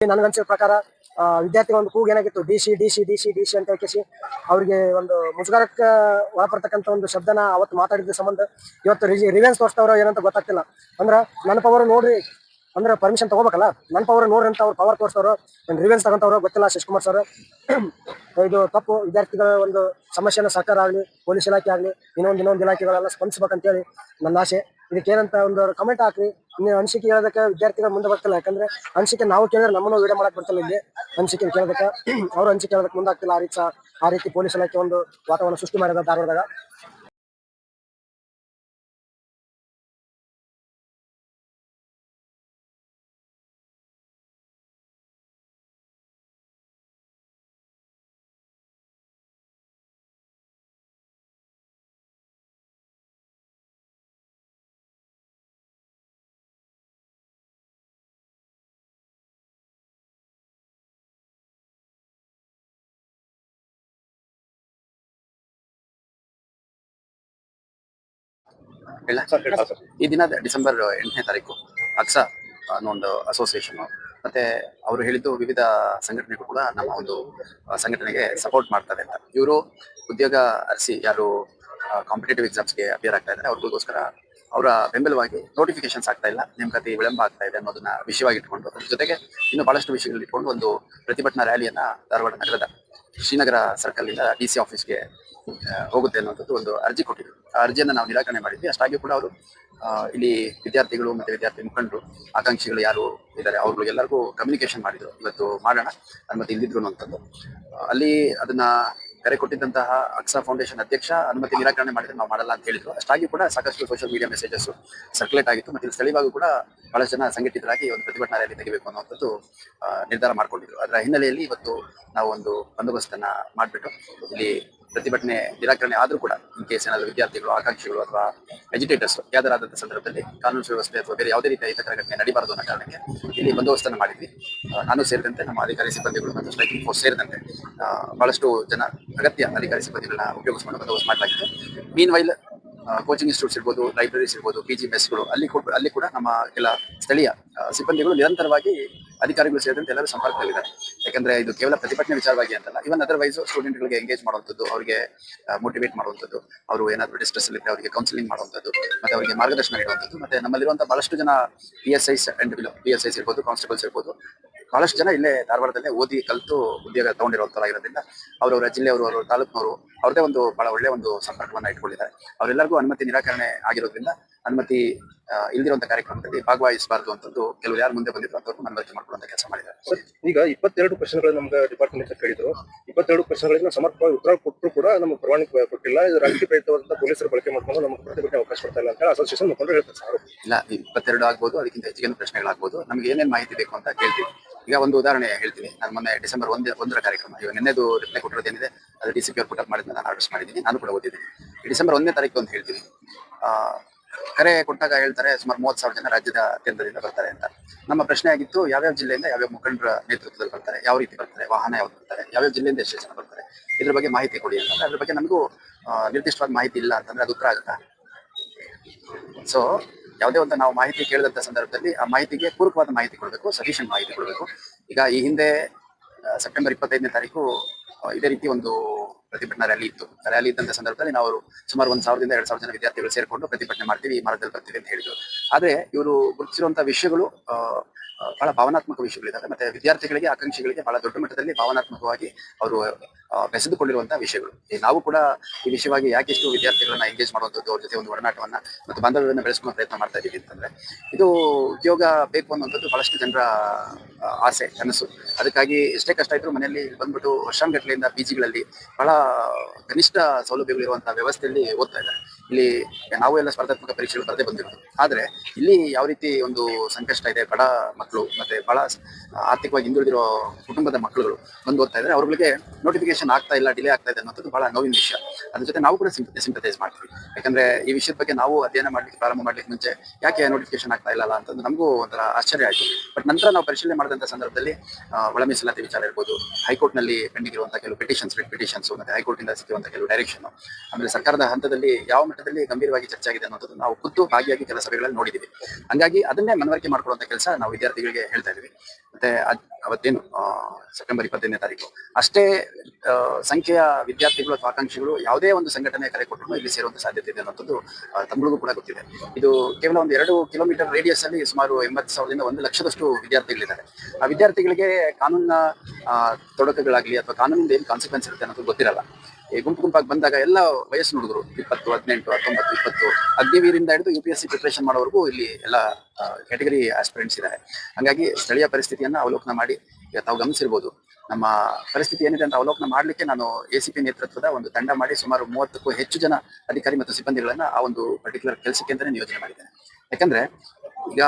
ನನಗನ್ಸಿದ ಪ್ರಕಾರ ವಿದ್ಯಾರ್ಥಿಗಳ ಒಂದು ಕೂಗು ಏನಾಗಿತ್ತು? D, C D C D C D, C ಅಂತ ಕೇಸಿ ಅವರಿಗೆ ಒಂದು ಮುಜುಗರಕ್ಕೆ ಒಳಪಡ್ತಕ್ಕಂಥ ಒಂದು ಶಬ್ದನ ಅವತ್ತು ಮಾತಾಡಿದ ಸಂಬಂಧ ಇವತ್ತು ರಿವೆನ್ಸ್ ತೋರಿಸ್ತವ್ರ ಏನಂತ ಗೊತ್ತಾಗ್ತಿಲ್ಲ. ಅಂದ್ರೆ, ನನ್ನ ಪವರ್ ನೋಡ್ರಿ, ಅಂದ್ರೆ ಪರ್ಮಿಷನ್ ತಗೋಬೇಕಲ್ಲ? ನನ್ನ ಪವರ್ ನೋಡ್ರಿ ಅಂತ ಅವ್ರು ಪವರ್ ತೋರಿಸ್ತವ್ರು ರಿವೆನ್ಸ್ ತಗೊಂತವ್ರು, ಗೊತ್ತಿಲ್ಲ ಶಶಿಕುಮಾರ್ ಸರ್ ಇದು ತಪ್ಪು, ವಿದ್ಯಾರ್ಥಿಗಳ ಒಂದು ಸಮಸ್ಯೆನ ಸರ್ಕಾರ ಆಗಲಿ, ಪೊಲೀಸ್ ಇಲಾಖೆ ಆಗಲಿ, ಇನ್ನೊಂದು ಇನ್ನೊಂದು ಇಲಾಖೆಗಳೆಲ್ಲ ಸ್ಪಂದಿಸ್ಬೇಕಂತೇಳಿ ನನ್ನ ಆಸೆ. ಇದಕ್ಕೆ ಏನಂತ ಒಂದು ಕಮೆಂಟ್ ಹಾಕ್ರಿ. ನೀವು ಅನಿಸಿಕೆ ಹೇಳೋದಕ್ಕೆ ವಿದ್ಯಾರ್ಥಿಗಳು ಮುಂದೆ ಬರ್ತಿಲ್ಲ. ಯಾಕಂದ್ರೆ ಅನಿಸಿಕೆ ನಾವು ಕೇಳಿದ್ರೆ ನಮ್ಮನ್ನು ವಿಡಿಯೋ ಮಾಡಕ್ ಬರ್ತಿಲ್ಲ ಇಲ್ಲಿ. ಅನಿಸಿಕೆ ಕೇಳೋದಕ್ಕೆ, ಅವ್ರು ಅನಿಸಿಕೆ ಹೇಳೋದಕ್ಕೆ ಮುಂದಾಗ್ತಿಲ್ಲ ಆ ರೀತಿ ಆ ರೀತಿ ಪೊಲೀಸ್ ಇಲಾಖೆ ಒಂದು ವಾತಾವರಣ ಸೃಷ್ಟಿ ಮಾಡಿದ ಧಾರವಾಡದಾಗ. ಹೇಳ ಈ ದಿನ ಡಿಸೆಂಬರ್ ಎಂಟನೇ ತಾರೀಕು ಅಕ್ಸಾ ಅನ್ನೋ ಒಂದು ಅಸೋಸಿಯೇಷನ್ ಮತ್ತೆ ಅವರು ಹೇಳಿದ್ದು ವಿವಿಧ ಸಂಘಟನೆಗಳು ಕೂಡ ನಮ್ಮ ಒಂದು ಸಂಘಟನೆಗೆ ಸಪೋರ್ಟ್ ಮಾಡ್ತಾರೆ ಅಂತ. ಇವರು ಉದ್ಯೋಗ ಅರಸಿ ಯಾರು ಕಾಂಪಿಟೇಟಿವ್ ಎಕ್ಸಾಮ್ಸ್ಗೆ ಅಪಿಯರ್ ಆಗ್ತಾ ಇದ್ದಾರೆ. ಅವ್ರಿಗೋಸ್ಕರ ಅವರ ಬೆಂಬಲವಾಗಿ ನೋಟಿಫಿಕೇಶನ್ಸ್ ಆಗ್ತಾ ಇಲ್ಲ. ನೇಮಕಾತಿ ವಿಳಂಬ ಆಗ್ತಾ ಇದೆ ಅನ್ನೋದನ್ನ ವಿಷಯವಾಗಿ ಇಟ್ಕೊಂಡು ಅದ್ರ ಜೊತೆಗೆ ಇನ್ನೂ ಬಹಳಷ್ಟು ವಿಷಯಗಳು ಇಟ್ಕೊಂಡು ಒಂದು ಪ್ರತಿಭಟನಾ ರ್ಯಾಲಿಯನ್ನ ಧಾರವಾಡ ನಗರದ ಶ್ರೀನಗರ ಸರ್ಕಲ್ ಇಂದ ಡಿ ಸಿ ಆಫೀಸ್ಗೆ ಹೋಗುತ್ತೆ ಅನ್ನುವಂಥದ್ದು ಒಂದು ಅರ್ಜಿ ಕೊಟ್ಟಿದ್ರು. ಆ ಅರ್ಜಿಯನ್ನು ನಾವು ನಿರಾಕರಣೆ ಮಾಡಿದ್ವಿ. ಅಷ್ಟಾಗಿ ಕೂಡ ಅವರು ಇಲ್ಲಿ ವಿದ್ಯಾರ್ಥಿಗಳು ಮತ್ತೆ ವಿದ್ಯಾರ್ಥಿ ಮುಖಂಡರು ಆಕಾಂಕ್ಷಿಗಳು ಯಾರು ಇದ್ದಾರೆ ಅವ್ರಿಗೆಲ್ಲರಿಗೂ ಕಮ್ಯುನಿಕೇಶನ್ ಮಾಡಿದ್ರು. ಇವತ್ತು ಮಾಡೋಣ ಅನುಮತಿ ಇಲ್ದಿದ್ರು ಅನ್ನುವಂಥದ್ದು. ಅಲ್ಲಿ ಅದನ್ನ ಕರೆ ಕೊಟ್ಟಿದ್ದಂತಹ ಅಕ್ಸಾ ಫೌಂಡೇಶನ್ ಅಧ್ಯಕ್ಷ ಅನುಮತಿ ನಿರಾಕರಣೆ ಮಾಡಿದ್ರೆ ನಾವು ಮಾಡಲ್ಲ ಅಂತ ಹೇಳಿದ್ರು. ಅಷ್ಟಾಗಿ ಕೂಡ ಸಾಕಷ್ಟು ಸೋಷಿಯಲ್ ಮೀಡಿಯಾ ಮೆಸೇಜಸ್ ಸರ್ಕ್ಯುಲೇಟ್ ಆಗಿತ್ತು ಮತ್ತೆ ಸ್ಥಳೀಯವಾಗೂ ಕೂಡ ಬಹಳಷ್ಟು ಜನ ಸಂಘಟಿತರಾಗಿ ಒಂದು ಪ್ರತಿಭಟನಾ ರ್ಯಾಲಿ ತೆಗಿಬೇಕು ಅನ್ನುವಂಥದ್ದು ಆ, ನಿರ್ಧಾರ ಮಾಡ್ಕೊಂಡಿದ್ರು. ಅದರ ಹಿನ್ನೆಲೆಯಲ್ಲಿ ಇವತ್ತು ನಾವು ಒಂದು ಬಂದೋಬಸ್ತನ್ನ ಮಾಡಿಬಿಟ್ಟು ಇಲ್ಲಿ ಪ್ರತಿಭಟನೆ, ನಿರಾಕರಣೆ ಆದರೂ ಕೂಡ ಇನ್ ಕೇಸ್ ಏನಾದರೂ ವಿದ್ಯಾರ್ಥಿಗಳು, ಆಕಾಂಕ್ಷಿಗಳು ಅಥವಾ ಎಜುಟೇಟರ್ಸ್ ಯಾವ್ದಾರಾದಂಥ ಸಂದರ್ಭದಲ್ಲಿ ಕಾನೂನು ಸುವ್ಯವಸ್ಥೆ ಅಥವಾ ಬೇರೆ ಯಾವುದೇ ರೀತಿಯ ಹಿತಕರ ಘಟನೆ ನಡೀಬಾರದು ಅನ್ನೋ ಕಾರಣಕ್ಕೆ ಇಲ್ಲಿ ಬಂದೋಬಸ್ತನ್ನು ಮಾಡಿದ್ವಿ. ನಾನು ಸೇರಿದಂತೆ ನಮ್ಮ ಅಧಿಕಾರಿ ಸಿಬ್ಬಂದಿಗಳು ಮತ್ತು ಸ್ಟ್ರೈಕಿಂಗ್ ಫೋರ್ಸ್ ಸೇರಿದಂತೆ ಬಹಳಷ್ಟು ಜನ ಅಗತ್ಯ ಅಧಿಕಾರಿ ಸಿಬ್ಬಂದಿಗಳನ್ನ ಉಪಯೋಗಿಸಿಕೊಂಡು ಬಂದೋಬಸ್ತ್ ಮಾಡಲಾಗಿದೆ ಮೀನ್ ವೈಲ್ ಕೋಚಿಂಗ್ ಇನ್ಸ್ಟಿಟ್ಯೂಟ್ಸ್ ಇರ್ಬೋದು ಲೈಬ್ರರೀಸ್ ಇರ್ಬೋದು ಪಿ ಜಿ ಮೆಸ್ಗಳು ಅಲ್ಲಿ ಕೂಡ ಅಲ್ಲಿ ಕೂಡ ನಮ್ಮ ಕೆಲ ಸ್ಥಳೀಯ ಸಿಬ್ಬಂದಿಗಳು ನಿರಂತರವಾಗಿ ಅಧಿಕಾರಿಗಳು ಸೇರಿದಂತೆ ಎಲ್ಲರೂ ಸಂಪರ್ಕದಲ್ಲಿದ್ದಾರೆ. ಯಾಕಂದ್ರೆ ಇದು ಕೇವಲ ಪ್ರತಿಭಟನೆ ವಿಚಾರವಾಗಿ ಅಂತಲ್ಲ ಇವನ್ ಅದರ್ವೈಸ್ ಸ್ಟೂಡೆಂಟ್ಗಳಿಗೆ ಎಂಗೇಜ್ ಮಾಡುವಂಥದ್ದು, ಅವರಿಗೆ ಮೋಟಿವೇಟ್ ಮಾಡುವಂಥದ್ದು, ಅವರು ಏನಾದರೂ ಡಿಸ್ಟ್ರೆಸ್ ಇದ್ರೆ ಅವರಿಗೆ ಕೌನ್ಸಿಲಿಂಗ್ ಮಾಡುವಂಥದ್ದು, ಮತ್ತೆ ಅವರಿಗೆ ಮಾರ್ಗದರ್ಶನ ನೀಡುವಂಥದ್ದು, ಮತ್ತೆ ನಮ್ಮಲ್ಲಿರುವಂತಹ ಬಹಳಷ್ಟು ಜನ P S Is and P S Is ಇರ್ಬೋದು ಕಾನ್ಸ್ಟೇಬಲ್ಸ್ ಇರ್ಬೋದು ಬಹಳಷ್ಟು ಜನ ಇಲ್ಲೇ ಧಾರವಾಡದಲ್ಲೇ ಓದಿ ಕಲಿತು ಉದ್ಯೋಗ ತಗೊಂಡಿರುವಂತರಾಗಿರೋದ್ರಿಂದ ಅವರವರ ಜಿಲ್ಲೆಯವರು ಅವರ ತಾಲೂಕಿನವರು ಅವ್ರದೇ ಒಂದು ಬಹಳ ಒಳ್ಳೆ ಒಂದು ಸಂಪರ್ಕವನ್ನ ಇಟ್ಕೊಂಡಿದ್ದಾರೆ. ಅವರೆಲ್ಲರಿಗೂ ಅನುಮತಿ ನಿರಾಕರಣೆ ಆಗಿರೋದ್ರಿಂದ ಅನುಮತಿ ಇಲ್ದಿರುವಂತ ಕಾರ್ಯಕ್ರಮದಲ್ಲಿ ಭಾಗವಹಿಸಬಾರದು ಅಂತದ್ದು ಕೆಲವು ಯಾರು ಮುಂದೆ ಬಂದಿದ್ರು ಅಂತವ್ರು ಮನವರಿಕೆ ಮಾಡ್ಕೊಳ್ಳುವಂತ ಕೆಲಸ ಮಾಡಿದ್ದಾರೆ. ಸರ್, ಈಗ ಇಪ್ಪತ್ತೆರಡು ಗಳು ನಮ್ಗೆ ಡಿಪಾರ್ಟ್ಮೆಂಟ್ ಕೇಳಿದ್ರು. ಇಪ್ಪತ್ತೆರಡು ಪ್ರಶ್ನೆಗಳಿಗೆ ನಾವು ಸಮರ್ಪಕವಾಗಿ ಉತ್ತರ ಕೊಟ್ಟರು ಕೂಡ ನಮಗೆ ಪರವಾನಗಿ ಕೊಟ್ಟಿಲ್ಲ. ಇದು ರಾಜಕೀಯ ಪ್ರಯತ್ನವಾದಂತ ಪೊಲೀಸರು ಬಳಕೆ ಮಾಡ್ಕೊಂಡು ನಮಗೆ ಪ್ರತಿಭಟನೆ ಅವಕಾಶ ಕೊಡ್ತಾ ಇಲ್ಲ ಅಂತ ಅಸೋಸಿಯೇಷನ್ ಮುಖಂಡರು ಹೇಳ್ತಾರೆ ಸರ್. ಇಲ್ಲ ಇಪ್ಪತ್ತೆರಡು ಆಗ್ಬೋದು ಅದಕ್ಕಿಂತ ಹೆಚ್ಚಿಗೆ ಪ್ರಶ್ನೆಗಳಾಗ್ಬೋದು. ನಮ್ಗೆ ಏನೇನು ಮಾಹಿತಿ ಬೇಕು ಅಂತ ಕೇಳ್ತೀವಿ. ಈಗ ಒಂದು ಉದಾಹರಣೆ ಹೇಳ್ತೀನಿ. ನಾನು ಮೊನ್ನೆ ಡಿಸೆಂಬರ್ ಒಂದೇ, ಒಂದರ ಕಾರ್ಯಕ್ರಮ, ಇವಾಗ ನಿನ್ನೆದು ರಿಪ್ಲೈ ಕೊಟ್ಟಿರೋದೇನಿದೆ ಅದು ಡಿ ಸಿ ಪಿ ಅವ್ರು ಮಾಡಿದ್ನ, ನಾನು ಆರ್ಡರ್ಸ್ ಮಾಡಿದ್ದೀನಿ, ನಾನು ಕೂಡ ಓದಿದ್ದೀನಿ. ಡಿಸೆಂಬರ್ ಒಂದನೇ ತಾರೀಕು ಅಂತ ಹೇಳ್ತೀನಿ. ಕರೆ ಕೊಟ್ಟಾಗ ಹೇಳ್ತಾರೆ, ಸುಮಾರು ಮೂವತ್ತು ಸಾವಿರ ಜನ ರಾಜ್ಯದ ಕೇಂದ್ರದಿಂದ ಬರ್ತಾರೆ ಅಂತ. ನಮ್ಮ ಪ್ರಶ್ನೆ ಆಗಿತ್ತು, ಯಾವ್ಯಾವ ಜಿಲ್ಲೆಯಿಂದ ಯಾವ್ಯಾವ ಮುಖಂಡರ ನೇತೃತ್ವದಲ್ಲಿ ಬರ್ತಾರೆ, ಯಾವ ರೀತಿ ಬರ್ತಾರೆ, ವಾಹನ ಯಾವ್ದು ಬರ್ತಾರೆ, ಯಾವ್ಯಾವ ಜಿಲ್ಲೆಯಿಂದ ಎಷ್ಟು ಜನ ಬರ್ತಾರೆ, ಇದ್ರ ಬಗ್ಗೆ ಮಾಹಿತಿ ಕೊಡಿ ಅಂತ. ಅದ್ರ ಬಗ್ಗೆ ನಮಗೂ ನಿರ್ದಿಷ್ಟವಾದ ಮಾಹಿತಿ ಇಲ್ಲ ಅಂತಂದ್ರೆ ಅದು ಉತ್ತರ ಆಗುತ್ತಾ? ಸೊ ಯಾವುದೇ ಒಂದು ನಾವು ಮಾಹಿತಿ ಕೇಳಿದಂಥ ಸಂದರ್ಭದಲ್ಲಿ ಆ ಮಾಹಿತಿಗೆ ಪೂರಕವಾದ ಮಾಹಿತಿ ಕೊಡಬೇಕು ಸಫಿಷಿಯಂಟ್ ಮಾಹಿತಿ ಕೊಡಬೇಕು. ಈಗ ಈ ಹಿಂದೆ ಸೆಪ್ಟೆಂಬರ್ ಇಪ್ಪತ್ತೈದನೇ ತಾರೀಕು ಇದೇ ರೀತಿ ಒಂದು ಪ್ರತಿಭಟನಾ ರ್ಯಾಲಿ ಇತ್ತು. ರ್ಯಾಲಿ ಇದ್ದಂಥ ಸಂದರ್ಭದಲ್ಲಿ ನಾವು ಸುಮಾರು ಒಂದು ಸಾವಿರದಿಂದ ಎರಡು ಸಾವಿರ ಜನ ವಿದ್ಯಾರ್ಥಿಗಳು ಸೇರಿಕೊಂಡು ಪ್ರತಿಭಟನೆ ಮಾಡ್ತೀವಿ, ಈ ಮಾರ್ಗದಲ್ಲಿ ಬರ್ತೀವಿ ಅಂತ ಹೇಳಿದ್ರು. ಆದರೆ ಇವರು ಗುರುತಿಸಿರುವಂತಹ ವಿಷಯಗಳು ಬಹಳ ಭಾವನಾತ್ಮಕ ವಿಷಯಗಳಿದ್ದಾವೆ ಮತ್ತೆ ವಿದ್ಯಾರ್ಥಿಗಳಿಗೆ, ಆಕಾಂಕ್ಷಿಗಳಿಗೆ ಬಹಳ ದೊಡ್ಡ ಮಟ್ಟದಲ್ಲಿ ಭಾವನಾತ್ಮಕವಾಗಿ ಅವರು ಬೆಸೆದುಕೊಂಡಿರುವಂತಹ ವಿಷಯಗಳು. ನಾವು ಕೂಡ ಈ ವಿಷಯವಾಗಿ ಯಾಕೆಷ್ಟು ವಿದ್ಯಾರ್ಥಿಗಳನ್ನ ಎಂಗೇಜ್ ಮಾಡುವಂಥದ್ದು, ಅವ್ರ ಜೊತೆ ಒಂದು ಒಡನಾಟವನ್ನ ಮತ್ತು ಬಾಂಧವ್ಯವನ್ನು ಬೆಳೆಸ್ಕೊಳ್ಳೋ ಪ್ರಯತ್ನ ಮಾಡ್ತಾ ಇದ್ದೀವಿ ಅಂತಂದ್ರೆ, ಇದು ಉದ್ಯೋಗ ಬೇಕು ಅನ್ನುವಂಥದ್ದು ಬಹಳಷ್ಟು ಜನರ ಆಸೆ, ಕನಸು. ಅದಕ್ಕಾಗಿ ಎಷ್ಟೇ ಕಷ್ಟ ಇದ್ರು ಮನೆಯಲ್ಲಿ ಬಂದ್ಬಿಟ್ಟು ವರ್ಷಾಂಗಟ್ಲೆಯಿಂದ ಪಿಜಿಗಳಲ್ಲಿ ಬಹಳ ಕನಿಷ್ಠ ಸೌಲಭ್ಯಗಳು ಇರುವಂತಹ ವ್ಯವಸ್ಥೆಯಲ್ಲಿ ಓದ್ತಾ ಇದ್ದಾರೆ. ಇಲ್ಲಿ ನಾವು ಎಲ್ಲ ಸ್ಪರ್ಧಾತ್ಮಕ ಪರೀಕ್ಷೆಗಳು ಬರದೇ ಬಂದಿರೋದು. ಆದ್ರೆ ಇಲ್ಲಿ ಯಾವ ರೀತಿ ಒಂದು ಸಂಕಷ್ಟ ಇದೆ, ಬಡ ಮಕ್ಕಳು ಮತ್ತೆ ಬಹಳ ಆರ್ಥಿಕವಾಗಿ ಹಿಂದುಳಿದಿರೋ ಕುಟುಂಬದ ಮಕ್ಕಳುಗಳು ಬಂದು ಓದ್ತಾ ಇದ್ದಾರೆ ಅವ್ರಿಗೆ ನೋಟಿಫಿಕೇಶನ್ ಆಗ್ತಾ ಇಲ್ಲ ಡಿಲೇ ಆಗ್ತಾ ಇದೆ ಅನ್ನೋದು ಬಹಳ ನೋವಿನ ವಿಷಯ. ಅದ್ರ ಜೊತೆ ನಾವು ಕೂಡ ಸಿಂಪತೈಸ್ ಮಾಡ್ತೀವಿ. ಯಾಕಂದ್ರೆ ಈ ವಿಷಯದ ಬಗ್ಗೆ ನಾವು ಅಧ್ಯಯನ ಮಾಡ್ಲಿಕ್ಕೆ, ಪ್ರಾರಂಭ ಮಾಡ್ಲಿಕ್ಕೆ ಮುಂಚೆ ಯಾಕೆ ನೋಟಿಫಿಕೇಶನ್ ಆಗ್ತಾ ಇಲ್ಲ ಅಂತಂದು ನಮಗೂ ಒಂಥರ ಆಶ್ಚರ್ಯ ಆಯ್ತು. ಬಟ್ ನಂತರ ನಾವು ಪರಿಶೀಲನೆ ಮಾಡಿದಂತ ಸಂದರ್ಭದಲ್ಲಿ ಒಳ ಮೀಸಲಾತಿ ವಿಚಾರ ಇರ್ಬೋದು ಹೈಕೋರ್ಟ್ನಲ್ಲಿ ಪೆಂಡಿಂಗ್ ಇರುವಂತಹ ಕೆಲವು ಪಿಟಿಷನ್ಸ್ ರಿಟ್ ಪಿಟಿಷನ್ಸ್ ಮತ್ತೆ ಹೈಕೋರ್ಟ್ ಇಂದ ಕೆಲವು ಡೈರೆಕ್ಷನ್ ಆಮೇಲೆ ಸರ್ಕಾರದ ಹಂತದಲ್ಲಿ ಯಾವ ಮಟ್ಟದಲ್ಲಿ ಗಂಭೀರವಾಗಿ ಚರ್ಚೆ ಆಗಿದೆ ಅನ್ನೋದು ನಾವು ಖುದ್ದು ಭಾಗಿಯಾಗಿ ಕೆಲ ಸಭೆಗಳಲ್ಲಿ ನೋಡಿದ್ದೀವಿ. ಹಂಗಾಗಿ ಅದನ್ನೇ ಮನವರಿಕೆ ಮಾಡಿಕೊಳ್ಳುವಂತ ಕೆಲಸ ನಾವು ವಿದ್ಯಾರ್ಥಿಗಳಿಗೆ ಹೇಳ್ತಾ ಇದೀವಿ ಮತ್ತೆ ಅವತ್ತೇನು ಸೆಪ್ಟೆಂಬರ್ ಇಪ್ಪತ್ತೈದನೇ ತಾರೀಕು. ಅಷ್ಟೇ ಸಂಖ್ಯೆಯ ವಿದ್ಯಾರ್ಥಿಗಳು ಅಥವಾ ಆಕಾಂಕ್ಷಿಗಳು ಯಾವುದೇ ಒಂದು ಸಂಘಟನೆ ಕರೆ ಕೊಟ್ಟರು ಇಲ್ಲಿ ಸೇರುವಂತ ಸಾಧ್ಯತೆ ಇದೆ ಅನ್ನೋದು ತಮ್ಗಳಿಗೂ ಕೂಡ ಗೊತ್ತಿದೆ. ಇದು ಕೇವಲ ಒಂದು ಎರಡು ಕಿಲೋಮೀಟರ್ ರೇಡಿಯಸ್ ಅಲ್ಲಿ ಸುಮಾರು ಎಂಬತ್ತು ಸಾವಿರದಿಂದ ಒಂದು ಲಕ್ಷದಷ್ಟು ವಿದ್ಯಾರ್ಥಿಗಳಿದ್ದಾರೆ. ಆ ವಿದ್ಯಾರ್ಥಿಗಳಿಗೆ ಕಾನೂನಿನ ತೊಡಕುಗಳಾಗಲಿ ಅಥವಾ ಕಾನೂನಿಂದ ಏನು ಕಾನ್ಸಿಕ್ವೆನ್ಸ್ ಇರುತ್ತೆ ಅನ್ನೋದು ಗೊತ್ತಿರಲ್ಲ. ಗುಂಪು ಗುಂಪಾಗಿ ಬಂದಾಗ ಎಲ್ಲ ವಯಸ್ಸು ಹುಡುಗರು, ಇಪ್ಪತ್ತು, ಹದಿನೆಂಟು, ಹತ್ತೊಂಬತ್ತು, ಇಪ್ಪತ್ತು, ಅಗ್ನಿವೀರಿಂದ ಹಿಡಿದು U P S C preparation ಮಾಡೋವರೆಗೂ ಇಲ್ಲಿ ಎಲ್ಲ ಕ್ಯಾಟಗರಿ ಆಸ್ಪಿರೆಂಟ್ಸ್ ಇದ್ದಾರೆ. ಹಾಗಾಗಿ ಸ್ಥಳೀಯ ಪರಿಸ್ಥಿತಿಯನ್ನ ಅವಲೋಕನ ಮಾಡಿ ತಾವು ಗಮನಿಸಿರ್ಬೋದು. ನಮ್ಮ ಪರಿಸ್ಥಿತಿ ಏನಿದೆ ಅಂತ ಅವಲೋಕನ ಮಾಡಲಿಕ್ಕೆ ನಾನು ಎ ಸಿ ಪಿ ನೇತೃತ್ವದ ಒಂದು ತಂಡ ಮಾಡಿ ಸುಮಾರು ಮೂವತ್ತಕ್ಕೂ ಹೆಚ್ಚು ಜನ ಅಧಿಕಾರಿ ಮತ್ತು ಸಿಬ್ಬಂದಿಗಳನ್ನು ಆ ಒಂದು ಪರ್ಟಿಕ್ಯುಲರ್ ಕೆಲಸಕ್ಕೆ ಅಂತಲೇ ನಿಯೋಜನೆ ಮಾಡಿದ್ದೇನೆ. ಯಾಕಂದ್ರೆ ಈಗ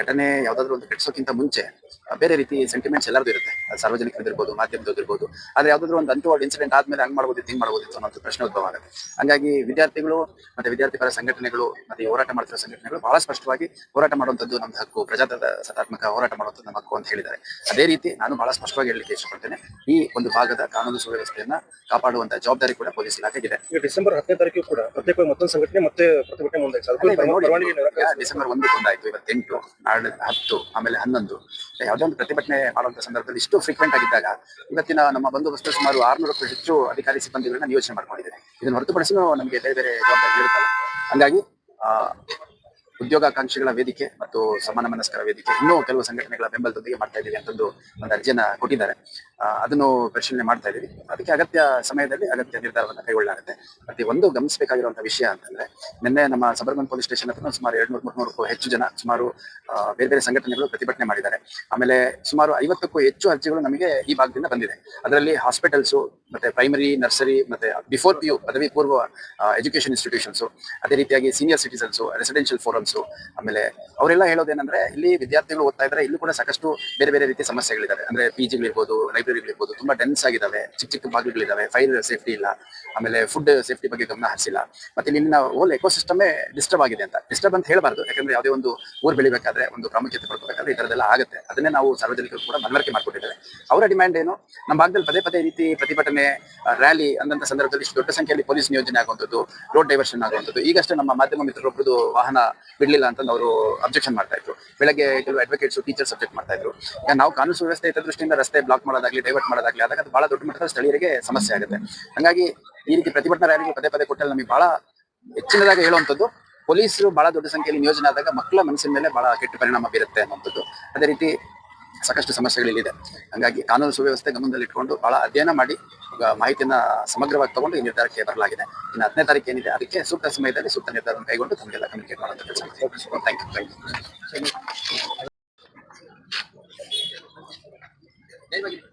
ಘಟನೆ ಯಾವುದಾದ್ರೂ ಒಂದು ಕಟ್ಟಿಸೋಕ್ಕಿಂತ ಮುಂಚೆ ಬೇರೆ ರೀತಿ ಸೆಂಟಿಮೆಂಟ್ಸ್ ಎಲ್ಲರದು ಇರುತ್ತೆ. ಅದು ಸಾರ್ವಜನಿಕರದಿರ್ಬೋದು ಮಾಧ್ಯಮದವ್ರಿರ್ಬೋದು. ಆದರೆ ಯಾವುದಾದ್ರು ಒಂದು ಅಂತವಾದ ಇನ್ಸಿಡೆಂಟ್ ಆದ್ಮೇಲೆ ಹಂಗ್ ಮಾಡ್ಬೋದಿತ್ತು ಹಿಂಗೆ ಮಾಡ್ಬೋದಿತ್ತು ಅನ್ನೋ ಪ್ರಶ್ನೆ ಉದ್ಭವ ಆಗುತ್ತೆ. ಹಂಗಾಗಿ ವಿದ್ಯಾರ್ಥಿಗಳು ಮತ್ತೆ ವಿದ್ಯಾರ್ಥಿ ಪರ ಸಂಘಟನೆಗಳು ಮತ್ತೆ ಹೋರಾಟ ಮಾಡ್ತಿರೋ ಸಂಘಟನೆಗಳು ಬಹಳ ಸ್ಪಷ್ಟವಾಗಿ ಹೋರಾಟ ಮಾಡುವಂಥದ್ದು ನಮ್ಮ ಹಕ್ಕು. ಪ್ರಜಾಸತ್ತಾತ್ಮಕ ಹೋರಾಟ ಮಾಡುವಂಥದ್ದು ನಮ್ಮ ಹಕ್ಕು ಅಂತ ಹೇಳಿದ್ದಾರೆ. ಅದೇ ರೀತಿ ನಾನು ಬಹಳ ಸ್ಪಷ್ಟವಾಗಿ ಹೇಳಲಿಕ್ಕೆ ಇಷ್ಟಪಡ್ತೇನೆ ಈ ಒಂದು ಭಾಗದ ಕಾನೂನು ಸುವ್ಯವಸ್ಥೆಯನ್ನ ಕಾಪಾಡುವಂತ ಜವಾಬ್ದಾರಿ ಕೂಡ ಪೊಲೀಸ್ ಇಲಾಖೆಗಿದೆ. ಈಗ ಡಿಸೆಂಬರ್ ಹತ್ತನೇ ತಾರೀಕು ಕೂಡ ಪ್ರತ್ಯೇಕ ಮತ್ತೊಂದು ಸಂಘಟನೆ ಮತ್ತೆ ಪ್ರತಿಭಟನೆ ಮುಂದೆ ಅದೇ ಈಗ ನೋಡಿ, ಪರವಾನಗಿ ಈಗ ಡಿಸೆಂಬರ್ ಒಂದು ಒಂದಾಯ್ತು ಇವತ್ತೆಂಟು ನಾಳೆ ಹತ್ತು ಆಮೇಲೆ ಹನ್ನೊಂದು. ಒಂದು ಪ್ರತಿಭಟನೆ ಮಾಡುವಂತ ಸಂದರ್ಭದಲ್ಲಿ ಇಷ್ಟು ಫ್ರೀಕ್ವೆಂಟ್ ಆಗಿದ್ದಾಗ ಇವತ್ತಿನ ನಮ್ಮ ಬಂದೋಬಸ್ತು ಸುಮಾರು ಆರ್ನೂರಕ್ಕೂ ಹೆಚ್ಚು ಅಧಿಕಾರಿ ಸಿಬ್ಬಂದಿಗಳನ್ನ ನಿಯೋಜನೆ ಮಾಡ್ಕೊಂಡಿದೆ ಇದನ್ನು ಹೊರತುಪಡಿಸಿ ನಮಗೆ ಬೇರೆ ಬೇರೆ ಜವಾಬ್ದಾರಿ ಇರುತ್ತಲ್ಲ. ಹಂಗಾಗಿ ಉದ್ಯೋಗಾಕಾಂಕ್ಷಿಗಳ ವೇದಿಕೆ ಮತ್ತು ಸಮಾನ ಮನಸ್ಕರ ವೇದಿಕೆ ಇನ್ನೂ ಕೆಲವು ಸಂಘಟನೆಗಳ ಬೆಂಬಲದೊಂದಿಗೆ ಮಾಡ್ತಾ ಇದ್ದೀವಿ ಅಂತಂದು ಒಂದು ಅರ್ಜಿಯನ್ನ ಕೊಟ್ಟಿದ್ದಾರೆ. ಅದನ್ನು ಪರಿಶೀಲನೆ ಮಾಡ್ತಾ ಇದೀವಿ. ಅದಕ್ಕೆ ಅಗತ್ಯ ಸಮಯದಲ್ಲಿ ಅಗತ್ಯ ನಿರ್ಧಾರವನ್ನು ಕೈಗೊಳ್ಳಲಾಗುತ್ತೆ. ಪ್ರತಿ ಒಂದು ಗಮನಿಸಬೇಕಾಗಿರುವಂತಹ ವಿಷಯ ಅಂತಂದ್ರೆ, ನಿನ್ನೆ ನಮ್ಮ ಸಬರ್ಬನ್ ಪೊಲೀಸ್ ಸ್ಟೇಷನ್ ಹತ್ರ ಸುಮಾರು ಎರಡ್ನೂರು ಮುನ್ನೂರಕ್ಕೂ ಹೆಚ್ಚು ಜನ ಸುಮಾರು ಬೇರೆ ಬೇರೆ ಸಂಘಟನೆಗಳು ಪ್ರತಿಭಟನೆ ಮಾಡಿದ್ದಾರೆ. ಆಮೇಲೆ ಸುಮಾರು ಐವತ್ತಕ್ಕೂ ಹೆಚ್ಚು ಅರ್ಜಿಗಳು ನಮಗೆ ಈ ಭಾಗದಿಂದ ಬಂದಿದೆ. ಅದರಲ್ಲಿ ಹಾಸ್ಪಿಟಲ್ಸು ಮತ್ತೆ ಪ್ರೈಮರಿ ನರ್ಸರಿ ಮತ್ತೆ ಬಿಫೋರ್ ಪಿ ಯು ಪದವಿ ಪೂರ್ವ ಎಜುಕೇಶನ್ ಇನ್ಸ್ಟಿಟ್ಯೂಷನ್ಸ್ ಅದೇ ರೀತಿಯಾಗಿ ಸೀನಿಯರ್ ಸಿಟಿಸನ್ಸ್ ರೆಸಿಡೆನ್ಷಿಯಲ್ ಫೋರಮ್ಸ್ ಆಮೇಲೆ ಅವರೆಲ್ಲ ಹೇಳೋದೇನಂದ್ರೆ, ಇಲ್ಲಿ ವಿದ್ಯಾರ್ಥಿಗಳು ಓದ್ತಾ ಇದ್ದಾರೆ ಇಲ್ಲೂ ಕೂಡ ಸಾಕಷ್ಟು ಬೇರೆ ಬೇರೆ ರೀತಿಯ ಸಮಸ್ಯೆಗಳಿದ್ದಾರೆ ಅಂದ್ರೆ ಪಿ ಜಿಗಳಿರ್ಬೋದು ಲೈಬ್ರರಿಗಳಿರ್ಬೋದು ತುಂಬಾ ಡೆನ್ಸ್ ಆಗಿದಾವೆ. ಚಿಕ್ಕ ಚಿಕ್ಕ ಬಾಗಿಲುಗಳಿದಾವೆ. ಫೈರ್ ಸೇಫ್ಟಿ ಇಲ್ಲ. ಆಮೇಲೆ ಫುಡ್ ಸೇಫ್ಟಿ ಬಗ್ಗೆ ಗಮನ ಹರಿಸಿಲ್ಲ. ಮತ್ತೆ ಇಲ್ಲಿನ ಓಲ್ ಎಕೋಸಿಸ್ಟಮೇ ಡಿಸ್ಟರ್ಬ್ ಆಗಿದೆ ಅಂತ. ಡಿಸ್ಟರ್ಬ್ ಅಂತ ಹೇಳಬಾರ್ದು. ಯಾಕಂದ್ರೆ ಯಾವುದೇ ಒಂದು ಊರ್ ಬೆಳಿಬೇಕಾದ್ರೆ, ಒಂದು ಪ್ರಾಮುಖ್ಯತೆ ಪಡ್ಕೋಬೇಕಾದ್ರೆ ಈ ಆಗುತ್ತೆ. ಅದನ್ನೇ ನಾವು ಸಾರ್ವಜನಿಕರು ಕೂಡ ಮನವರಿಕೆ ಮಾಡಿಕೊಟ್ಟಿದ್ದೇವೆ ಅವರ ಡಿಮ್ಯಾಂಡ್ ಏನು? ನಮ್ಮ ಭಾಗದಲ್ಲಿ ಪದೇ ಪದೇ ರೀತಿ ಪ್ರತಿಭಟನೆ ರ್ಯಾಲಿ ಅಂದಂತ ಸಂದರ್ಭದಲ್ಲಿ ಇಷ್ಟು ದೊಡ್ಡ ಸಂಖ್ಯೆಯಲ್ಲಿ ಪೊಲೀಸ್ ನಿಯೋಜನೆ ಆಗುವಂಥದ್ದು ರೋಡ್ ಡೈವರ್ಷನ್ ಆಗುವಂಥದ್ದು, ಈಗಷ್ಟೇ ನಮ್ಮ ಮಾಧ್ಯಮ ಮಿತ್ರರೊಬ್ಬರದು ವಾಹನ ಬಿಡಲಿಲ್ಲ ಅಂತ ಅವರು ಅಬ್ಜೆಕ್ಷನ್ ಮಾಡ್ತಾ ಇದ್ರು. ಬೆಳಗ್ಗೆ ಕೆಲವು ಅಡ್ವೊಕೇಟ್ಸ್ ಟೀಚರ್ಸ್ ಸಬ್ಜೆಕ್ಟ್ ಮಾಡ್ತಾ ಇದ್ರು. ನಾವು ಕಾನೂನು ಸುವ್ಯವಸ್ಥೆ ದೃಷ್ಟಿಯಿಂದ ರಸ್ತೆ ಬ್ಲಾಕ್ ಮಾಡೋದಾಗ್ಲಿ ಡೈವರ್ಟ್ ಮಾಡೋದಾಗ್ಲಿ, ಆದಾಗ ಅದು ಬಹಳ ದೊಡ್ಡ ಮಟ್ಟದ ಸ್ಥಳೀಯರಿಗೆ ಸಮಸ್ಯೆ ಆಗುತ್ತೆ. ಹಂಗಾಗಿ ಈ ರೀತಿ ಪ್ರತಿಭಟನಾ ರ್ಯಾಲಿಗಳು ಪದೇ ಪದೇ ಕೊಟ್ಟಲ್ಲಿ ನಮಗೆ ಬಹಳ ಹೆಚ್ಚಿನದಾಗಿ ಹೇಳುವಂಥದ್ದು, ಪೊಲೀಸರು ಬಹಳ ದೊಡ್ಡ ಸಂಖ್ಯೆಯಲ್ಲಿ ನಿಯೋಜನೆ ಆದಾಗ ಮಕ್ಕಳ ಮನಸ್ಸಿನ ಮೇಲೆ ಬಹಳ ಕೆಟ್ಟ ಪರಿಣಾಮ ಬೀರುತ್ತೆ ಅನ್ನೋಂಥದ್ದು ಅದೇ ರೀತಿ ಸಾಕಷ್ಟು ಸಮಸ್ಯೆಗಳಿಲ್ಲಿದೆ ಹಂಗಾಗಿ ಕಾನೂನು ಸುವ್ಯವಸ್ಥೆ ಗಮನದಲ್ಲಿಟ್ಕೊಂಡು ಬಹಳ ಅಧ್ಯಯನ ಮಾಡಿ ಮಾಹಿತಿಯನ್ನು ಸಮಗ್ರವಾಗಿ ತಗೊಂಡು ಈ ನಿರ್ಧಾರಕ್ಕೆ ಬರಲಾಗಿದೆ. ಇನ್ನು ಹತ್ತನೇ ತಾರೀಕು ಏನಿದೆ, ಅದಕ್ಕೆ ಸೂಕ್ತ ಸಮಯದಲ್ಲಿ ಸೂಕ್ತ ನಿರ್ಧಾರವನ್ನು ಕೈಗೊಂಡು ತಮಗೆಲ್ಲ ಕಮ್ಯುನಿಕೇಟ್ ಕೆಲಸ thank you thank you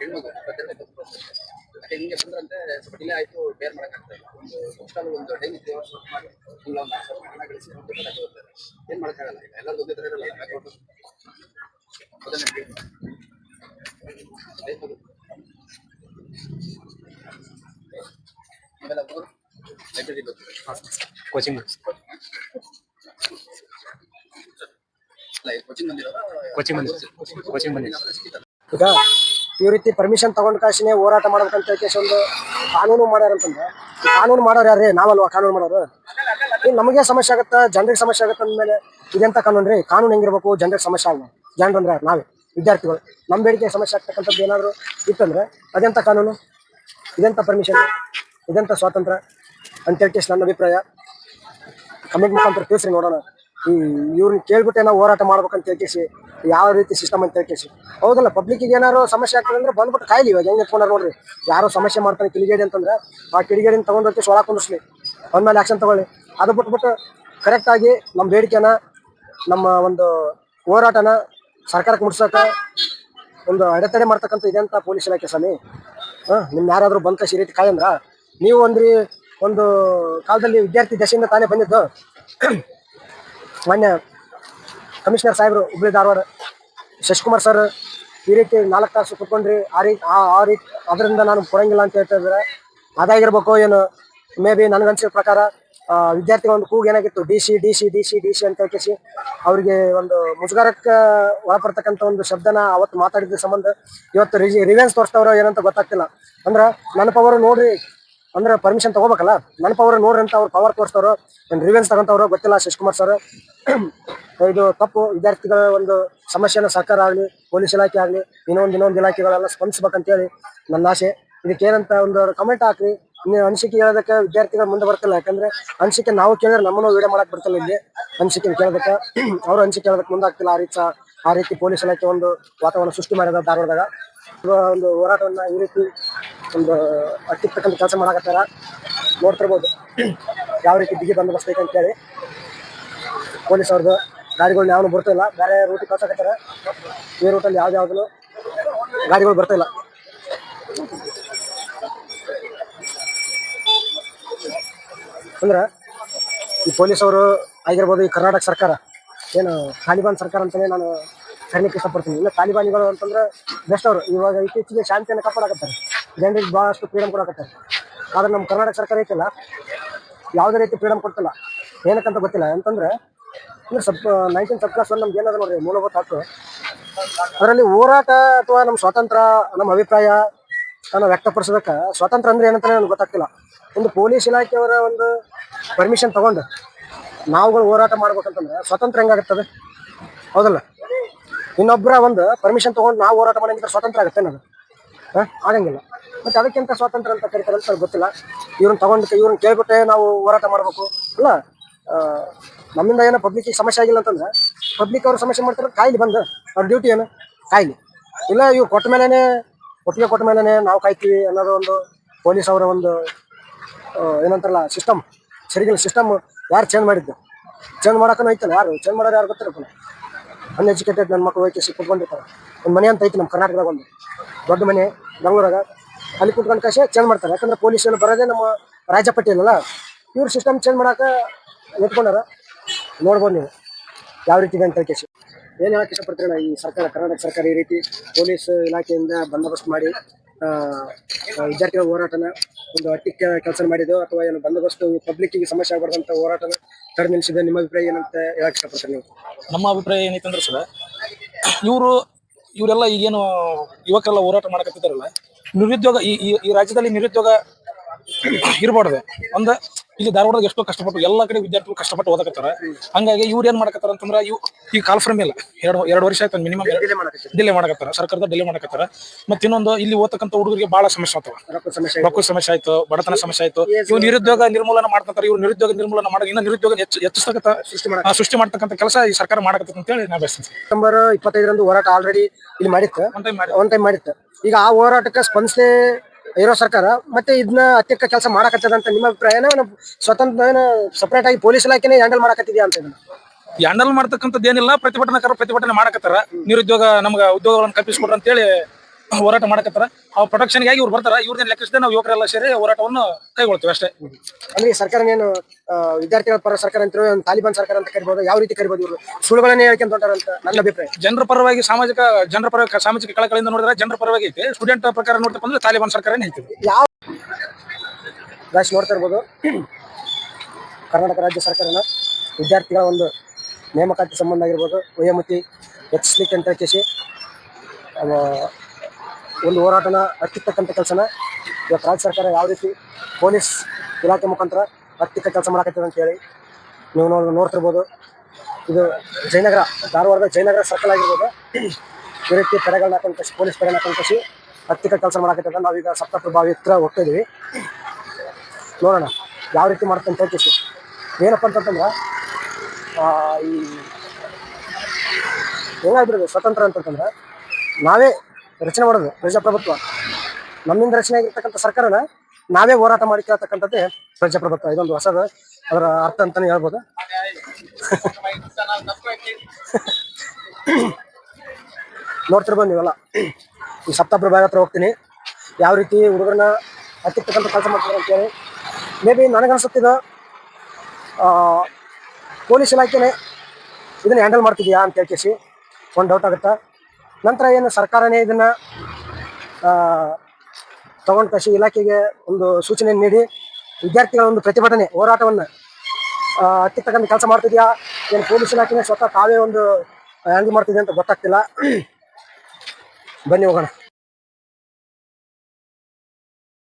ಹೆಣ್ಮಗು. ಮತ್ತೆ ಹಿಂಗೆ ಬಂದ್ರಂತೆ ಸ್ವಲ್ಪ ಡಿಲೇ ಆಯ್ತು ಬೇರ್ ಮಾಡಕ್ಕಾಗ್ತಾ ಇಲ್ಲ ಒಂದು ಅಷ್ಟಲ್ಲಿ ಒಂದು ಡೈಲಿ ತ್ರೀ ಅವರ್ಸ್ ವರ್ಕ್ ಮಾಡಿ ಇಲ್ಲ ಒಂದು ಸ್ವಲ್ಪ ಹಣ ಗಳಿಸಿ ಒಂದು ದುಡ್ಡು ತಗೊಳ್ತಾರೆ ಏನ್ ಈಗ ಎಲ್ಲರೂ ಒಂದೇ ತರ ಇರಲ್ಲ ಬ್ಯಾಕ್ಗ್ರೌಂಡ್ ಅದನ್ನೇ ಹೇಳಿ. ಆಯ್ತು. ಆಮೇಲೆ ಅವರು ಲೈಬ್ರರಿ ಕೋಚಿಂಗ್ ಕೋಚಿಂಗ್ ಬಂದಿರೋ ಕೋಚಿಂಗ್ ಬಂದಿದೆ ಕೋಚಿಂಗ್ ಈಗ ಈ ರೀತಿ ಪರ್ಮಿಷನ್ ತಗೊಂಡ್ ಕಾಸಿನೇ ಹೋರಾಟ ಮಾಡ್ಬೇಕಂತ ಕೇಸ ಒಂದು ಕಾನೂನು ಮಾಡ್ಯಾರ ಅಂತಂದ್ರೆ ಕಾನೂನು ಮಾಡೋರು ಯಾರೇ ನಾವಲ್ವಾ ಕಾನೂನು ಮಾಡೋರು? ನಮಗೆ ಸಮಸ್ಯೆ ಆಗುತ್ತಾ? ಜನರಿಗೆ ಸಮಸ್ಯೆ ಆಗುತ್ತೆ ಅಂದಮೇಲೆ ಇದೆಂತ ಕಾನೂನು ರೀ? ಕಾನೂನು ಹೆಂಗಿರ್ಬೇಕು? ಜನರಿಗೆ ಸಮಸ್ಯೆ ಆಗ ಜನರಂದ್ರೆ ಯಾರು? ನಾವೇ. ವಿದ್ಯಾರ್ಥಿಗಳು. ನಮ್ಮ ಬೇಡಿಕೆ ಸಮಸ್ಯೆ ಆಗ್ತಕ್ಕಂಥದ್ದು ಏನಾದರೂ ಇತ್ತಂದ್ರೆ ಅದೆಂತ ಕಾನೂನು? ಇದೆಂತ ಪರ್ಮಿಷನ್ ಇದೆಂತ ಸ್ವಾತಂತ್ರ್ಯ? ಅಂತೇಳಿ ನನ್ನ ಅಭಿಪ್ರಾಯ. ಕಮೆಂಟ್ ಮುಖಾಂತರ ತಿಳಿಸ್ರಿ, ನೋಡೋಣ. ಈ ಇವ್ರನ್ನ ಕೇಳ್ಬಿಟ್ಟು ಏನೋ ಹೋರಾಟ ಮಾಡ್ಬೇಕಂತ ಹೇಳ್ಕೇಸಿ ಯಾವ ರೀತಿ ಸಿಸ್ಟಮ್ ಅಂತ ಹೇಳ್ಕೇಸಿ ಹೌದಲ್ಲ ಪಬ್ಲಿಕ್ಕಿಗೆ ಏನಾರು ಸಮಸ್ಯೆ ಆಗ್ತದೆ ಅಂದ್ರೆ ಬಂದ್ಬಿಟ್ಟು ಕಾಯ್ಲಿ ಇವಾಗ. ಹೆಂಗೆ ಎತ್ಕೊಂಡಾರ ನೋಡ್ರಿ. ಯಾರು ಸಮಸ್ಯೆ ಮಾಡ್ತಾರೆ ಕಿಡಿಗೇಡಿ ಅಂತಂದ್ರೆ, ಆ ಕಿಡಿಗೇಡಿನ ತಗೊಂಡೋಗಿ ಸೊಳ ಕುಂದಿಸ್ಲಿ ಮೇಲೆ ಆಕ್ಷನ್ ತಗೊಳ್ಳಿ. ಅದು ಬಿಟ್ಬಿಟ್ಟು ಕರೆಕ್ಟಾಗಿ ನಮ್ಮ ಬೇಡಿಕೆನ, ನಮ್ಮ ಒಂದು ಹೋರಾಟನ ಸರ್ಕಾರಕ್ಕೆ ಮುಟ್ಸೋಕೆ ಒಂದು ಅಡೆತಡೆ ಮಾಡ್ತಕ್ಕಂಥ ಇದೆಂತ ಪೊಲೀಸ್ ಇಲಾಖೆ ಸ್ವಾಮಿ. ಹಾಂ ನಿಮ್ಮ ಯಾರಾದರೂ ಬಂದ ಕಸಿ ರೀತಿ ಕಾಯಂದ್ರ. ನೀವು ಅಂದ್ರಿ ಒಂದು ಕಾಲದಲ್ಲಿ ವಿದ್ಯಾರ್ಥಿ ದಶೆಯಿಂದ ತಾನೇ ಬಂದಿದ್ದು. ಮಾನ್ಯ ಕಮಿಷನರ್ ಸಾಹೇಬರು ಹುಬ್ಳಿ ಧಾರವಾಡ ಶಶಿಕುಮಾರ್ ಸರ್ ಈ ರೀತಿ ನಾಲ್ಕು ತಾಸು ಕುತ್ಕೊಂಡ್ರಿ ಆ ರೀತಿ ಆ ರೀತಿ ಅದರಿಂದ ನಾನು ಕೊಡಂಗಿಲ್ಲ ಅಂತ ಹೇಳ್ತಾ ಇದ್ದಾರೆ. ಅದಾಗಿರ್ಬೇಕು ಏನು ಮೇ ಬಿ ನನಗನ್ಸಿದ ಪ್ರಕಾರ ಆ, ವಿದ್ಯಾರ್ಥಿಗಳ ಒಂದು ಕೂಗು ಏನಾಗಿತ್ತು? D C D C D C D C ಅಂತ ಕೇಸಿ ಅವರಿಗೆ ಒಂದು ಮುಜುಗಾರಕ್ಕೆ ಒಳಪಡ್ತಕ್ಕಂಥ ಒಂದು ಶಬ್ದನ ಅವತ್ತು ಮಾತಾಡಿದ ಸಂಬಂಧ ಇವತ್ತು ರಿವೆನ್ಸ್ ತೋರಿಸ್ತವ್ರ ಏನಂತ ಗೊತ್ತಾಗ್ತಿಲ್ಲ. ಅಂದ್ರೆ ನನ್ನ ಪವರು ನೋಡ್ರಿ ಅಂದ್ರೆ ಪರ್ಮಿಷನ್ ತಗೋಬೇಕಲ್ಲ? ನನ್ನ ಪವರ್ ನೋಡ್ರಿ ಅಂತ ಅವ್ರು ಪವರ್ ತೋರಿಸ್ತವ್ರು ಏನು ರಿವೆನ್ಸ್ ತಗೊಂತವ್ರು, ಗೊತ್ತಿಲ್ಲ ಶಶಿಕುಮಾರ್ ಸರ್ ಇದು ತಪ್ಪು. ವಿದ್ಯಾರ್ಥಿಗಳ ಒಂದು ಸಮಸ್ಯೆನ ಸರ್ಕಾರ ಆಗಲಿ, ಪೊಲೀಸ್ ಇಲಾಖೆ ಆಗಲಿ, ಇನ್ನೊಂದು ಇನ್ನೊಂದು ಇಲಾಖೆಗಳೆಲ್ಲ ಸ್ಪಂದಿಸ್ಬೇಕಂತೇಳಿ ನನ್ನ ಆಸೆ. ಇದಕ್ಕೆ ಏನಂತ ಒಂದು ಕಮೆಂಟ್ ಹಾಕ್ರಿ. ನೀವು ಅನಿಸಿಕೆ ಹೇಳೋದಕ್ಕೆ ವಿದ್ಯಾರ್ಥಿಗಳ ಮುಂದೆ ಬರ್ತಿಲ್ಲ. ಯಾಕಂದ್ರೆ ಅನಿಸಿಕೆ ನಾವು ಕೇಳಿದ್ರೆ ನಮ್ಮನ್ನು ವಿಡಿಯೋ ಮಾಡಕ್ ಬರ್ತಿಲ್ಲ ಇಲ್ಲಿ. ಅನಿಸಿಕೆ ಕೇಳೋದಕ್ಕೆ ಅವ್ರು ಅನಿಸಿಕೆ ಹೇಳೋದಕ್ಕೆ ಮುಂದಾಗ್ತಿಲ್ಲ. ಆ ರೀತಿ ಆ ರೀತಿ ಪೊಲೀಸ್ ಇಲಾಖೆ ಒಂದು ವಾತಾವರಣ ಸೃಷ್ಟಿ ಮಾಡಿದ ಧಾರವಾಡದಾಗ. ಒಂದು ಹೋರಾಟವನ್ನ ಈ ರೀತಿ ಒಂದು ಅಟ್ಟಿರ್ತಕ್ಕಂಥ ಕೆಲಸ ಮಾಡಕತ್ತಾರ, ನೋಡ್ತಿರ್ಬೋದು. ಯಾವ ರೀತಿ ಬಿಗಿ ಬಂದೋಬಸ್ತ್ ಐತೆ ಅಂತೇಳಿ ಪೊಲೀಸ್ ಅವ್ರದ್ದು ಗಾಡಿಗಳನ್ನ ಯಾವನು ಬರ್ತಿಲ್ಲ ಬೇರೆ ರೂಟಿಗೆ ಕಳ್ಸಕತ್ತಾರ. ಈ ರೂಟಲ್ಲಿ ಯಾವ್ದು ಯಾವ್ದು ಗಾಡಿಗಳು ಬರ್ತಿಲ್ಲ ಅಂದ್ರೆ ಈ ಪೊಲೀಸ್ ಅವರು ಆಗಿರ್ಬೋದು ಈ ಕರ್ನಾಟಕ ಸರ್ಕಾರ, ಏನು ತಾಲಿಬಾನ್ ಸರ್ಕಾರ ಅಂತಲೇ ನಾನು ಕರೀಲಿಕ್ಕೆ ಇಷ್ಟಪಡ್ತೀನಿ. ಇಲ್ಲ ತಾಲಿಬಾನಿಗಳು ಅಂತಂದ್ರೆ ಬೆಸ್ಟ್ ಅವರು. ಇವಾಗ ಇತ್ತೀಚೆಗೆ ಶಾಂತಿಯನ್ನು ಕಾಪಾಡಕತ್ತಾರೆ. ಜನರಿಗೆ ಭಾಳಷ್ಟು ಫ್ರೀಡಮ್ ಕೊಡಕತ್ತಾರೆ. ಆದ್ರೆ ನಮ್ಮ ಕರ್ನಾಟಕ ಸರ್ಕಾರ ಐತಿಲ್ಲ? ಯಾವುದೇ ರೀತಿ ಫ್ರೀಡಮ್ ಕೊಡ್ತಿಲ್ಲ. ಏನಕ್ಕಂತ ಗೊತ್ತಿಲ್ಲ. ಅಂತಂದ್ರೆ ಅಂದ್ರೆ sub nineteen sub class one ನಮ್ಗೆ ಏನದ ನೋಡ್ರಿ, ಮೂಲಭೂತ ಹಕ್ಕು. ಅದರಲ್ಲಿ ಹೋರಾಟ ಅಥವಾ ನಮ್ಮ ಸ್ವಾತಂತ್ರ್ಯ ನಮ್ಮ ಅಭಿಪ್ರಾಯ ನಾನು ವ್ಯಕ್ತಪಡಿಸ್ಬೇಕ. ಸ್ವಾತಂತ್ರ್ಯ ಅಂದ್ರೆ ಏನಂತ ನನಗೆ ಗೊತ್ತಾಗ್ತಿಲ್ಲ. ಒಂದು ಪೊಲೀಸ್ ಇಲಾಖೆಯವರ ಒಂದು ಪರ್ಮಿಷನ್ ತಗೊಂಡು ನಾವುಗಳು ಹೋರಾಟ ಮಾಡ್ಬೇಕಂತಂದ್ರೆ ಸ್ವಾತಂತ್ರ್ಯ ಹೆಂಗಾಗುತ್ತದೆ? ಹೌದಲ್ಲ? ಇನ್ನೊಬ್ಬರ ಒಂದು ಪರ್ಮಿಷನ್ ತೊಗೊಂಡು ನಾವು ಹೋರಾಟ ಮಾಡಿದ್ರೆ ಸ್ವಾತಂತ್ರ್ಯ ಆಗುತ್ತೆ ನಾನು ಆಗಂಗಿಲ್ಲ. ಮತ್ತು ಅದಕ್ಕಿಂತ ಸ್ವಾತಂತ್ರ್ಯ ಅಂತ ಕರಿತಾರೆ ಅಂತ ಗೊತ್ತಿಲ್ಲ. ಇವ್ರನ್ನ ತೊಗೊಂಡು ಇವ್ರನ್ನ ಕೇಳ್ಬಿಟ್ಟೆ ನಾವು ಹೋರಾಟ ಮಾಡಬೇಕು. ಅಲ್ಲ ನಮ್ಮಿಂದ ಏನೋ ಪಬ್ಲಿಕ್ಕಿಗೆ ಸಮಸ್ಯೆ ಆಗಿಲ್ಲ ಅಂತಂದ್ರೆ ಪಬ್ಲಿಕ್ ಅವ್ರು ಸಮಸ್ಯೆ ಮಾಡ್ತಾರೆ ಕಾಯಿಲೆ ಬಂದು. ಅವ್ರ ಡ್ಯೂಟಿ ಏನು? ಕಾಯಿಲೆ. ಇಲ್ಲ, ಇವ್ರು ಕೊಟ್ಟ ಮೇಲೇ ಒಟ್ಟಿಗೆ ಕೊಟ್ಟ ಮೇಲೇ ನಾವು ಕಾಯ್ತೀವಿ ಅನ್ನೋದು ಒಂದು ಪೊಲೀಸ್ ಅವರ ಒಂದು ಏನಂತಾರಲ್ಲ ಸಿಸ್ಟಮ್ ಸರಿಗಿಲ್ಲ ಸಿಸ್ಟಮ್ ಯಾರು ಚೇಂಜ್ ಮಾಡಿದ್ದು? ಚೇಂಜ್ ಮಾಡೋಕ್ಕೂ ಐತಲ್ಲ ಯಾರು? ಚೇಂಜ್ ಮಾಡೋರು ಯಾರು ಗೊತ್ತಿರಲ್ಲ ಅನ್ಎಜುಕೇಟೆಡ್ ನನ್ನ ಮಕ್ಕಳು ಹೋಗಿ ಕುತ್ಕೊಂಡಿರ್ತಾರೆ ಒಂದು ಮನೆ ಅಂತ ಐತಿ ನಮ್ಮ ಕರ್ನಾಟಕದಾಗ ಒಂದು. ದೊಡ್ಡ ಮನೆ, ಬೆಂಗಳೂರಾಗ. ಅಲ್ಲಿ ಕುತ್ಕೊಂಡು ಕಷೆ ಚೇಂಜ್ ಮಾಡ್ತಾರೆ. ಯಾಕಂದ್ರೆ ಪೊಲೀಸ್ ಎಲ್ಲ ಬರೋದೇ ನಮ್ಮ ರಾಜ್ಯ ಪಟ್ಟಿಯಲ್ಲ ಇವ್ರ ಸಿಸ್ಟಮ್ ಚೇಂಜ್ ಮಾಡಕ್ಕೆ ಎತ್ಕೊಂಡಾರ ನೋಡ್ಬೋದು ನೀವು. ಯಾವ ರೀತಿ ಇದೆ ಅಂತ ಕೇಸಿ. ಏನು ಹೇಳಕ್ಕೆ ಇಷ್ಟಪಡ್ತೀರಣ್ಣ ಈ ಸರ್ಕಾರ, ಕರ್ನಾಟಕ ಸರ್ಕಾರ ಈ ರೀತಿ ಪೊಲೀಸ್ ಇಲಾಖೆಯಿಂದ ಬಂದೋಬಸ್ತ್ ಮಾಡಿ ವಿದ್ಯಾರ್ಥಿಗಳ ಹೋರಾಟನ ಒಂದು ಅಟ್ಟಿಕ್ಕೆ ಕೆಲಸ ಮಾಡಿದ್ದು ಅಥವಾ ಏನು ಬಂದೋಬಸ್ತು ಪಬ್ಲಿಕ್ಗೆ ಸಮಸ್ಯೆ ಆಗಬಾರ್ದಂತ ಹೋರಾಟ ತಡೆ ನಿಮ್ಮ ಅಭಿಪ್ರಾಯ ಏನಂತ ಹೇಳಕ್ ಇಷ್ಟಪಡ್ತೀನಿ ನೀವು? ನಮ್ಮ ಅಭಿಪ್ರಾಯ ಏನೈತಂದ್ರೆ ಸರ್, ಇವರು, ಇವರೆಲ್ಲ ಈಗೇನು ಯುವಕರೆಲ್ಲ ಹೋರಾಟ ಮಾಡಕತ್ತಿದ್ದಾರಲ್ಲ, ನಿರುದ್ಯೋಗ ಈ- ಈ ರಾಜ್ಯದಲ್ಲಿ ನಿರುದ್ಯೋಗ ಇರಬಾರ್ದು. ಅಂದ ಇಲ್ಲಿ ಧಾರವಾಡದಾಗ ಎಷ್ಟೋ ಕಷ್ಟಪಟ್ಟು ಎಲ್ಲ ಕಡೆ ವಿದ್ಯಾರ್ಥಿಗಳು ಕಷ್ಟಪಟ್ಟು ಓದಕತ್ತಾರ. ಹಂಗಾಗಿ ಇವ್ರು ಏನ್ ಮಾಡಕತ್ತಾರ ಅಂತಂದ್ರ ಇವ್ ಈಗ ಕಾಲ್ಫ್ರಮ್ ಇಲ್ಲ. ಎರಡು ಎರಡು ವರ್ಷ ಆಯ್ತು ಮಿನಿಮಮ್ ಡಿಲೇ ಮಾಡಕತ್ತಾರ. ಸರ್ಕಾರದ ಡಿಲೇ ಮಾಡಕತ್ತಾರ. ಮತ್ತೆ ಇನ್ನೊಂದು ಇಲ್ಲಿ ಓದತಕ್ಕಂತ ಹುಡುಗರಿಗೆ ಬಹಳ ಸಮಸ್ಯೆ ಆಗ್ತಾವ ರೊಕ್ಕ ಸಮಸ್ಯೆ ಆಯ್ತು. ಬಡತನ ಸಮಸ್ಯೆ ಆಯ್ತು. ಇವ್ ನಿರುದ್ಯೋಗ ನಿರ್ಮೂಲನ ಮಾಡ್ತಾರ ಇವ್ರು ನಿರುದ್ಯೋಗ ನಿರ್ಮೂಲನ ಮಾಡಿ ಇನ್ನ ನಿರುದ್ಯೋಗ ಹೆಚ್ಚು ಹೆಚ್ಚಿಸ್ತಕ್ಕಂಥ ಆ, ಸೃಷ್ಟಿ ಮಾಡ್ತಕ್ಕಂತ ಕೆಲಸ ಈ ಸರ್ಕಾರ ಮಾಡಕತ್ತ ಅಂತ ಹೇಳಿ ನಾ ಬಯಸ್ತೀನಿ ಸೆಪ್ಟೆಂಬರ್ ಇಪ್ಪತ್ತೈದರಂದು ಹೋರಾಟ ಆಲ್ರೆಡಿ ಇಲ್ಲಿ ಮಾಡಿತ್ತು. ಒನ್ ಟೈಮ್ ಒನ್ ಟೈಮ್ ಮಾಡಿತ್ತು. ಈಗ ಆ ಹೋರಾಟಕ್ಕೆ ಸ್ಪಂದಿಸದೆ ಇರೋ ಸರ್ಕಾರ, ಮತ್ತೆ ಇದನ್ನ ಅತ್ಯಕ್ಕ ಕೆಲಸ ಮಾಡಕತ್ತದ ಅಂತ ನಿಮ್ಮ ಅಭಿಪ್ರಾಯನ ಸ್ವತಂತ್ರ ಏನ ಸಪರೇಟ್ ಆಗಿ ಪೊಲೀಸ್ ಇಲಾಖೆನೇ ಹ್ಯಾಂಡಲ್ ಮಾಡಕತ್ತಿದ್ಯಾ ಅಂತ ಇದನ್ನ ಹ್ಯಾಂಡಲ್ ಮಾಡ್ತಕ್ಕಂಥದ್ದು ಏನಿಲ್ಲ ಪ್ರತಿಭಟನಾಕಾರ ಪ್ರತಿಭಟನೆ ಮಾಡಕತ್ತಾರ. ನಿರುದ್ಯೋಗ ನಮ್ಗೆ ಉದ್ಯೋಗಗಳನ್ನು ಕಲ್ಪಿಸ್ಕೊಡ್ರಿ ಅಂತೇಳಿ ಹೋರಾಟ ಮಾಡಕತ್ತಾರ. ಆ ಪ್ರೊಟೆಕ್ಷನ್ಗಾಗಿ ಇವ್ರು ಬರ್ತಾರ. ಇವ್ರನ್ನ ಲೆಕ್ಕಿಸದೆ ನಾವು ಯುವಕರೆಲ್ಲ ಸೇರಿ ಹೋರಾಟವನ್ನು ಕೈಗೊಳ್ತೀವಿ ಅಷ್ಟೇ. ಅಂದ್ರೆ ಸರ್ಕಾರ ಏನು ವಿದ್ಯಾರ್ಥಿಗಳ ಪರ ಸರ್ಕಾರ ಅಂತ ಒಂದು ತಾಲಿಬಾನ್ ಸರ್ಕಾರ ಅಂತ ಕರಿಬಹುದು ಯಾವ ರೀತಿ ಕರಿಬಹುದು ಇವರು? ಸುಳ್ಳುಗಳನ್ನೇ ಹೇಳ್ಕೊಂತ ಅಂತ ನನ್ನ ಅಭಿಪ್ರಾಯ. ಜನರ ಪರವಾಗಿ ಸಾಮಾಜಿಕ ಜನರ ಪರವಾಗಿ ಸಾಮಾಜಿಕ ಕಳಕಳಿಯಿಂದ ನೋಡಿದ್ರೆ ಜನರ ಪರವಾಗಿ ಐತೆ. ಸ್ಟೂಡೆಂಟ್ ಪ್ರಕಾರ ನೋಡ್ತಪ್ಪ ಅಂದ್ರೆ ತಾಲಿಬಾನ್ ಸರ್ಕಾರನೇ ಐತಿ ಯಾವ ರಾಶಿ ನೋಡ್ತಾ ಇರ್ಬೋದು. ಕರ್ನಾಟಕ ರಾಜ್ಯ ಸರ್ಕಾರನ ವಿದ್ಯಾರ್ಥಿಗಳ ಒಂದು ನೇಮಕಾತಿ ಸಂಬಂಧ ಆಗಿರ್ಬೋದು ವಯೋಮತಿ ಹೆಚ್ಚಿಸ್ಲಿಕ್ಕೆ ಅಂತ ಕೇಸಿ ಒಂದು ಹೋರಾಟನ ಹತ್ತಿರ್ತಕ್ಕಂಥ ಕೆಲಸನ ಇವತ್ತು ರಾಜ್ಯ ಸರ್ಕಾರ ಯಾವ ರೀತಿ ಪೊಲೀಸ್ ಇಲಾಖೆ ಮುಖಾಂತರ ಹತ್ತಿಕ್ಕ ಕೆಲಸ ಮಾಡಕತ್ತದ ಅಂತ ಹೇಳಿ ನೀವು ನೋಡಿ ನೋಡ್ತಿರ್ಬೋದು. ಇದು ಜಯನಗರ, ಧಾರವಾಡದ ಜಯನಗರ ಸರ್ಕಲ್ ಆಗಿರ್ಬೋದು. ಈ ರೀತಿ ಪೆರೆಗಳನ್ನ ಹಾಕೊಂಡು ಪೊಲೀಸ್ ಪೆರೆನ ಹಾಕೊಂಡು ಕಸಿ ಕೆಲಸ ಮಾಡಕತ್ತದ ನಾವೀಗ ಸಪ್ತಪ್ರಭಾವಿ ಹತ್ರ ಹೋಗ್ತಾ ಇದೀವಿ. ನೋಡೋಣ ಯಾವ ರೀತಿ ಮಾಡ್ತಂತ ತೋಚಿಸಿ ಏನಪ್ಪ ಅಂತಂತಂದ್ರೆ ಈ ಏನಾಗ್ಬಿಡುದು? ಸ್ವತಂತ್ರ ಅಂತಂತಂದ್ರೆ ನಾವೇ ರಚನೆ ಮಾಡೋದು ಪ್ರಜಾಪ್ರಭುತ್ವ. ನಮ್ಮಿಂದ ರಚನೆ ಆಗಿರ್ತಕ್ಕಂಥ ಸರ್ಕಾರನ ನಾವೇ ಹೋರಾಟ ಮಾಡಿ ಕೇಳ್ತಕ್ಕಂಥದ್ದೇ ಪ್ರಜಾಪ್ರಭುತ್ವ. ಇದೊಂದು ಹೊಸದ ಅದರ ಅರ್ಥ ಅಂತಾನೆ ಹೇಳ್ಬೋದು. ನೋಡ್ತಿರ್ಬೋದು ನೀವೆಲ್ಲ ಈ ಸಪ್ತಾಪ್ರ ಭಾಗ ಹತ್ರ ಹೋಗ್ತೀನಿ. ಯಾವ ರೀತಿ ಹುಡುಗರನ್ನ ಹತ್ತಿರ್ತಕ್ಕಂಥ ಕೆಲಸ ಮಾಡ್ತಾರೆ ಅಂತೇಳಿ. ಮೇ ಬಿ ನನಗನ್ಸುತ್ತಿದ್ದು ಪೊಲೀಸ್ ಇಲಾಖೆನೇ ಇದನ್ನ ಹ್ಯಾಂಡಲ್ ಮಾಡ್ತಿದ್ಯಾ ಅಂತ ಹೇಳ್ಕೇಸಿ ಒಂದು ಡೌಟ್ ಆಗುತ್ತೆ? ನಂತರ ಏನು ಸರ್ಕಾರನೇ ಇದನ್ನ ತಗೊಂಡು ಕಸಿ ಇಲಾಖೆಗೆ ಒಂದು ಸೂಚನೆ ನೀಡಿ, ವಿದ್ಯಾರ್ಥಿಗಳ ಒಂದು ಪ್ರತಿಭಟನೆ, ಹೋರಾಟವನ್ನು ಹತ್ತಿರ್ತಕ್ಕಂಥ ಕೆಲಸ ಮಾಡ್ತಿದ್ಯಾ? ಏನು ಪೊಲೀಸ್ ಇಲಾಖೆನೇ ಸ್ವತಃ ತಾವೇ ಒಂದು ಹ್ಯಾಂಡಲ್ ಮಾಡ್ತಿದೆ ಅಂತ ಗೊತ್ತಾಗ್ತಿಲ್ಲ. ಬನ್ನಿ ಹೋಗೋಣ.